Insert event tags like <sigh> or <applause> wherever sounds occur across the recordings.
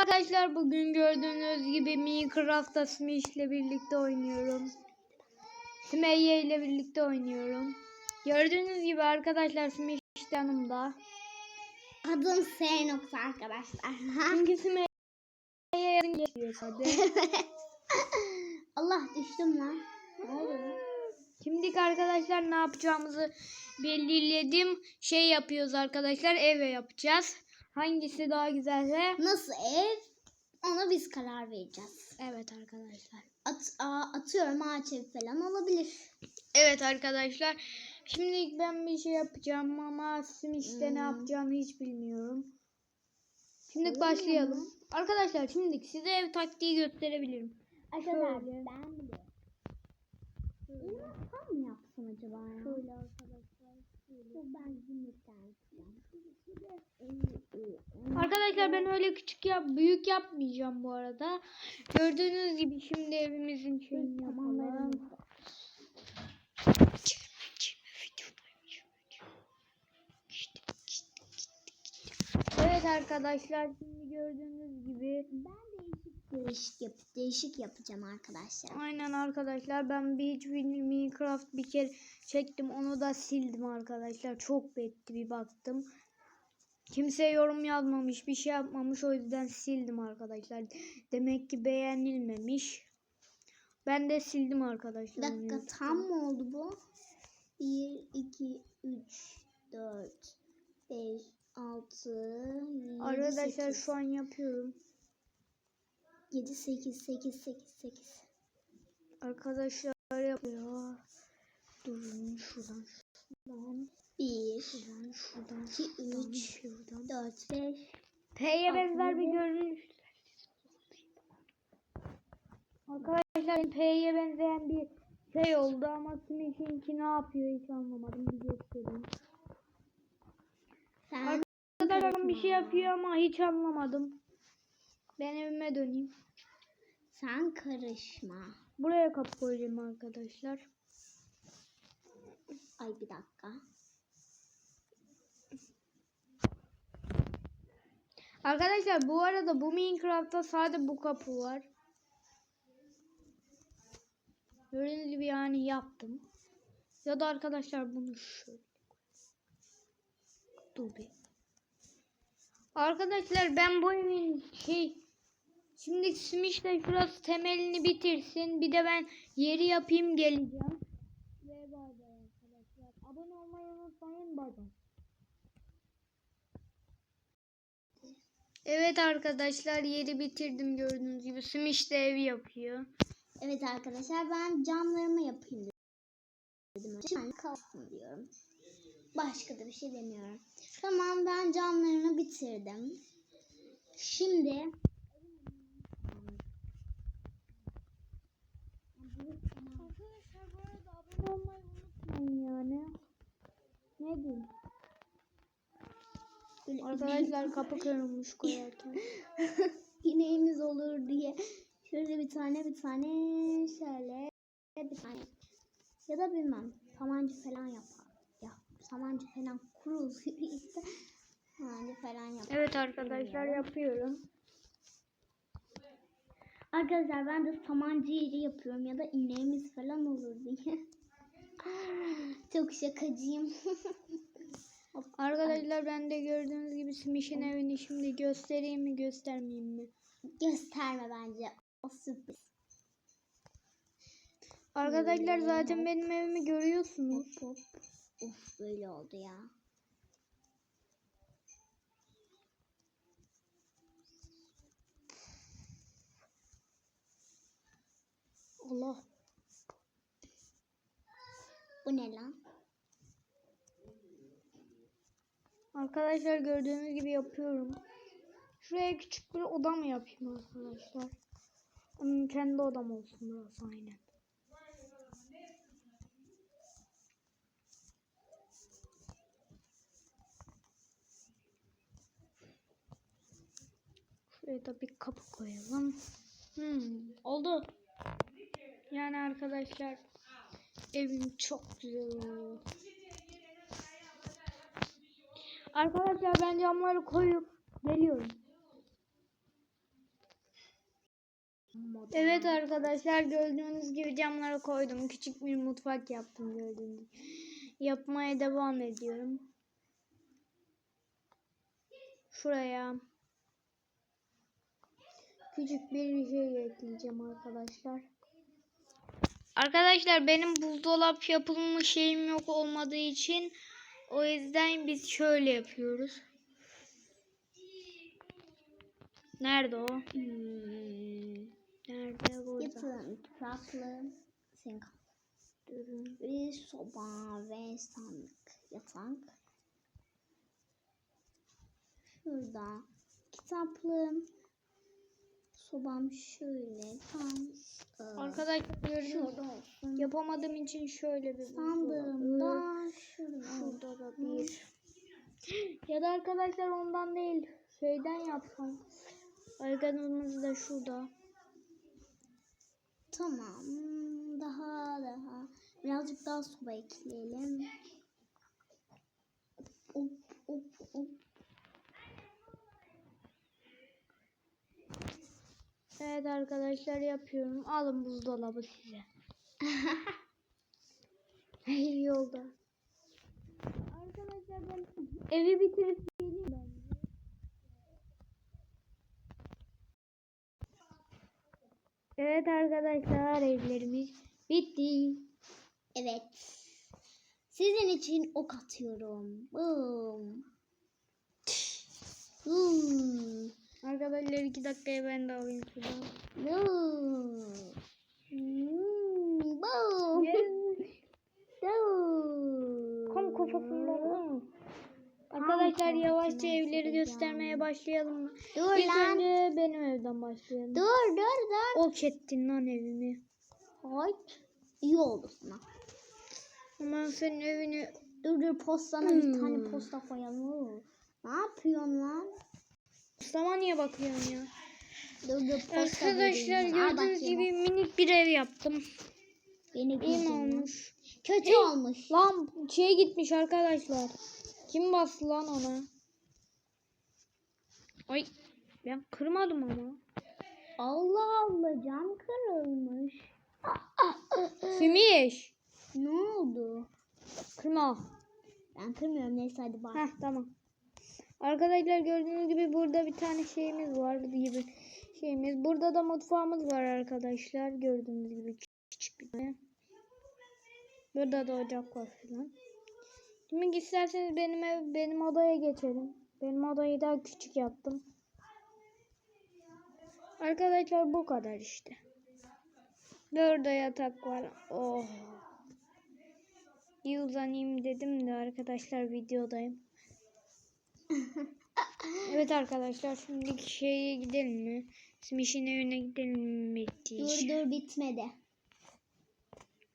arkadaşlar bugün gördüğünüz gibi Minecraft'ta Smash ile birlikte oynuyorum. Sümeyye ile birlikte oynuyorum. Gördüğünüz gibi arkadaşlar Smash yanımda. Adım S nokta arkadaşlar. <laughs> Çünkü Sümeyye yarın geliyor hadi. <laughs> Allah düştüm lan. Ne oldu? Şimdi arkadaşlar ne yapacağımızı belirledim. Şey yapıyoruz arkadaşlar eve yapacağız. Hangisi daha güzelse. Nasıl ev? Ona biz karar vereceğiz. Evet arkadaşlar. At, aa, atıyorum ağaç ev falan olabilir. Evet arkadaşlar. Şimdi ben bir şey yapacağım ama Smith'te ne Hmm. yapacağımı hiç bilmiyorum. Şimdi Öyle başlayalım. Arkadaşlar şimdi size ev taktiği gösterebilirim. Arkadaşlar Şöyle. ben biliyorum. Tam mı yapsam acaba ya? Şöyle arkadaşlar. Çok benzinlikten Arkadaşlar ben öyle küçük yap, büyük yapmayacağım bu arada. Gördüğünüz gibi şimdi evimizin şeyini yapalım. Evet arkadaşlar şimdi gördüğünüz gibi Ben değişik değişik yap değişik yapacağım arkadaşlar. Aynen arkadaşlar ben bir hiç Minecraft bir kere çektim onu da sildim arkadaşlar çok betti bir baktım. Kimse yorum yazmamış bir şey yapmamış o yüzden sildim arkadaşlar. Demek ki beğenilmemiş. Ben de sildim arkadaşlar. Bir dakika tam mı oldu bu? 1, 2, 3, 4, 5, 6, 7, Arkadaşlar 8. şu an yapıyorum. 7, 8, 8, 8, 8. Arkadaşlar yapıyor. Durun şuradan şuradan 1, şuradan şuradan 2, şuradan 3, şuradan. 4, 5. P'ye benzer bir görünüş. Arkadaşlar P'ye benzeyen bir şey oldu ama Smith'inki ne yapıyor hiç anlamadım. Bir göstereyim. Sen, Arkadaşlar bir şey yapıyor ama hiç anlamadım. Ben evime döneyim. sen karışma. Buraya kapı koyacağım arkadaşlar. Ay bir dakika. Arkadaşlar bu arada bu Minecraft'ta sadece bu kapı var. Gördüğünüz gibi yani yaptım. Ya da arkadaşlar bunu şöyle. Dur bir. Arkadaşlar ben bu evin şey şimdi Smiş de şurası temelini bitirsin. Bir de ben yeri yapayım geleceğim. Ve bay bay arkadaşlar. Abone olmayı unutmayın. Bay bay. Evet arkadaşlar yeri bitirdim gördüğünüz gibi. Smiş de ev yapıyor. Evet arkadaşlar ben camlarımı yapayım dedim. Şimdi kalsın diyorum. Başka da bir şey demiyorum. Tamam ben camlarımı bitirdim. Şimdi Arkadaşlar bu arada abone olmayı unutmayın yani. Ne diyeyim? Böyle Arkadaşlar kapı kırılmış koyarken. <laughs> ineğimiz olur diye şöyle bir tane bir tane şöyle bir tane ya da bilmem samancı falan yapar. Ya samancı falan işte samancı <laughs> falan yapar. Evet arkadaşlar yapıyorum. Arkadaşlar ben de samancı yapıyorum ya da ineğimiz falan olur diye. <laughs> Çok şakacıyım. Arkadaşlar ben de gördüğünüz gibi Smish'in evini şimdi göstereyim mi göstermeyeyim mi? Gösterme bence. O sürpriz. Arkadaşlar zaten benim evimi görüyorsunuz. Hop. Of böyle oldu ya. Allah. Bu ne lan? Arkadaşlar gördüğünüz gibi yapıyorum. Şuraya küçük bir oda mı yapayım arkadaşlar? Onun kendi odam olsun burası aynen. Şuraya da bir kapı koyalım. Hmm, oldu. Yani arkadaşlar evim çok güzel oluyor. Arkadaşlar ben camları koyup geliyorum. Evet arkadaşlar gördüğünüz gibi camlara koydum. Küçük bir mutfak yaptım gördüğünüz gibi. Yapmaya devam ediyorum. Şuraya küçük bir şey ekleyeceğim arkadaşlar. Arkadaşlar benim buzdolap yapılmış şeyim yok olmadığı için o yüzden biz şöyle yapıyoruz. Nerede o? Hmm, Nerede burada? Yatağın farklı. Sen bir soba ve sandık. Yatak. Şurada kitaplığım. Sobam şöyle tam. e, Arkadaşlar olsun. Yapamadığım için şöyle bir Sandığım buzdolabı. da şurada. Şurada da bir. Ya da arkadaşlar ondan değil. Şeyden yapsam. Arkamız da şurada. Tamam. Daha daha. Birazcık daha soba ekleyelim. Hop hop hop. Evet arkadaşlar yapıyorum. Alın buzdolabı size. <laughs> Hayır yolda. Arkadaşlar ben evi bitirip geleyim ben. Evet arkadaşlar evlerimiz bitti. Evet. Sizin için ok atıyorum. Boom. Boom. Arkadaşlar iki dakikaya ben de alayım şuradan. Hmm, Boom. Boom. Kom kafasından. Arkadaşlar yavaşça evleri göstermeye başlayalım mı? Dur İlk lan. önce benim evden başlayalım. Dur dur dur. Ok ettin lan evimi. Hayt. İyi oldu sana. Aman senin evini Dur dur postana bir Hmm. tane posta koyalım. Ne yapıyorsun lan? Mustafa niye bakıyorsun ya? Dur dur posta Arkadaşlar gördüğünüz gibi minik bir ev yaptım. Beni İyi mi olmuş? Kötü olmuş. Lan şeye gitmiş arkadaşlar. Kim bastı lan ona? Ay ben kırmadım ama. Allah Allah cam kırılmış. Simiş. Ne oldu? Kırma. Ben kırmıyorum neyse hadi bak. Heh tamam. Arkadaşlar gördüğünüz gibi burada bir tane şeyimiz var gibi şeyimiz. Burada da mutfağımız var arkadaşlar. Gördüğünüz gibi küçük bir tane. Burada da ocak var filan. Şimdi isterseniz benim ev, benim odaya geçelim. Benim odayı daha küçük yaptım. Arkadaşlar bu kadar işte. Burada yatak var. Oh. Bir uzanayım dedim de arkadaşlar videodayım. Evet arkadaşlar şimdi şeye gidelim mi? Smiş'in evine gidelim mi? Dur dur bitmedi.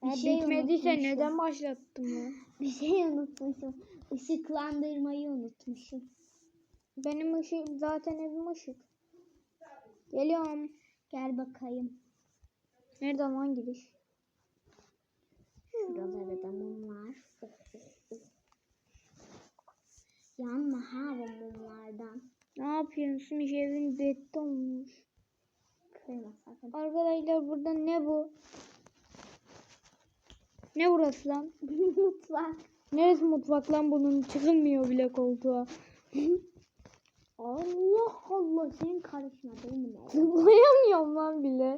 Aa, şey bitmediyse unutmuşum. neden başlattım ya? Bir şey unutmuşum. Işıklandırmayı unutmuşum. Benim ışık zaten evim ışık. Geliyorum. Gel bakayım. Nerede lan giriş? Şuralarda da mum var. Yanma ha bu mumlardan. Ne yapıyorsun? Evin beton olmuş. Kırma sakın. Arkadaşlar burada ne bu? Ne burası lan? <laughs> Mutfak. Neresi mutfak lan bunun? Çıkılmıyor bile koltuğa. <laughs> Allah Allah senin karışma benim. Zıplayamıyorum <laughs> lan bile.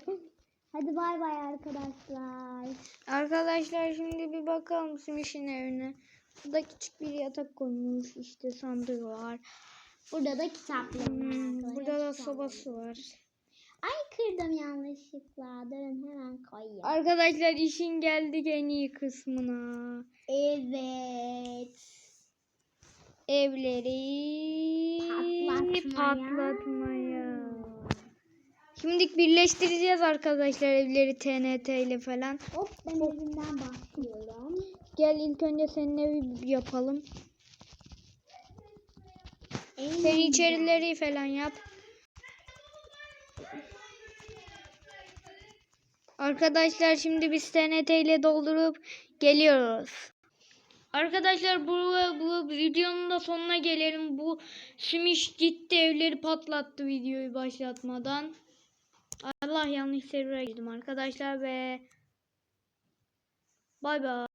Hadi bay bay arkadaşlar. Arkadaşlar şimdi bir bakalım Smiş'in evine. Burada küçük bir yatak konmuş. İşte sandığı var. Burada da kitaplığım var Hmm, arkadaşlar. burada da sobası var. var. Ay kırdım yanlışlıkla. Durun hemen koyayım. Arkadaşlar işin geldik en iyi kısmına. Evet. Evleri Patlatmaya. patlatmaya. Şimdi birleştireceğiz arkadaşlar evleri TNT ile falan. Hop ben evimden başlıyorum. Gel ilk önce senin evi yapalım. En Sen içerileri falan yap. Arkadaşlar şimdi biz TNT ile doldurup geliyoruz. Arkadaşlar bu, bu videonun da sonuna gelelim. Bu Smiş gitti evleri patlattı videoyu başlatmadan. Allah yanlış server'a girdim arkadaşlar ve bay bay.